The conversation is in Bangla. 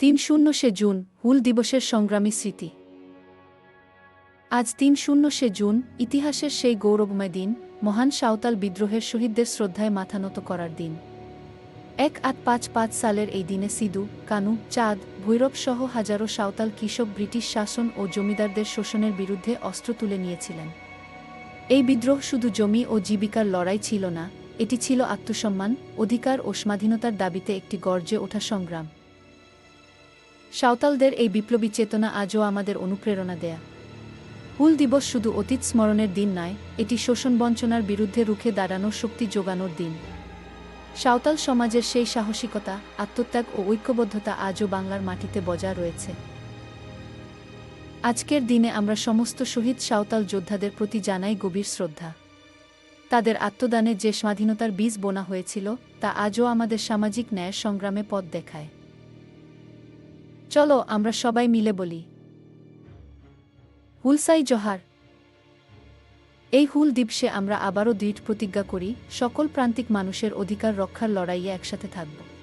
তিন শূন্য সে জুন, হুল দিবসের সংগ্রামী স্মৃতি। আজ তিন শূন্য সে জুন, ইতিহাসের সেই গৌরবময় দিন, মহান সাঁওতাল বিদ্রোহের শহীদদের শ্রদ্ধায় মাথানত করার দিন। এক আট পাঁচ পাঁচ সালের এই দিনে সিধু, কানু, চাঁদ, ভৈরব সহ হাজারো সাঁওতাল কৃষক ব্রিটিশ শাসন ও জমিদারদের শোষণের বিরুদ্ধে অস্ত্র তুলে নিয়েছিলেন। এই বিদ্রোহ শুধু জমি ও জীবিকার লড়াই ছিল না, এটি ছিল আত্মসম্মান, অধিকার ও স্বাধীনতার দাবিতে একটি গর্জে ওঠা সংগ্রাম। সাঁওতালদের এই বিপ্লবী চেতনা আজও আমাদের অনুপ্রেরণা দেয়া। হুল দিবস শুধু অতীত স্মরণের দিন নয়, এটি শোষণ বঞ্চনার বিরুদ্ধে রুখে দাঁড়ানোর শক্তি যোগানোর দিন। সাঁওতাল সমাজের সেই সাহসিকতা, আত্মত্যাগ ও ঐক্যবদ্ধতা আজও বাংলার মাটিতে বজায় রয়েছে। আজকের দিনে আমরা সমস্ত শহীদ সাঁওতাল যোদ্ধাদের প্রতি জানাই গভীর শ্রদ্ধা। তাদের আত্মদানে যে স্বাধীনতার বীজ বোনা হয়েছিল, তা আজও আমাদের সামাজিক ন্যায় সংগ্রামে পথ দেখায়। চলো আমরা সবাই মিলে বলি। হুলসাই জহার। এই হুল দিবসে আমরা আবারও দৃঢ় প্রতিজ্ঞা করি, সকল প্রান্তিক মানুষের অধিকার রক্ষার লড়াইয়ে একসাথে থাকব।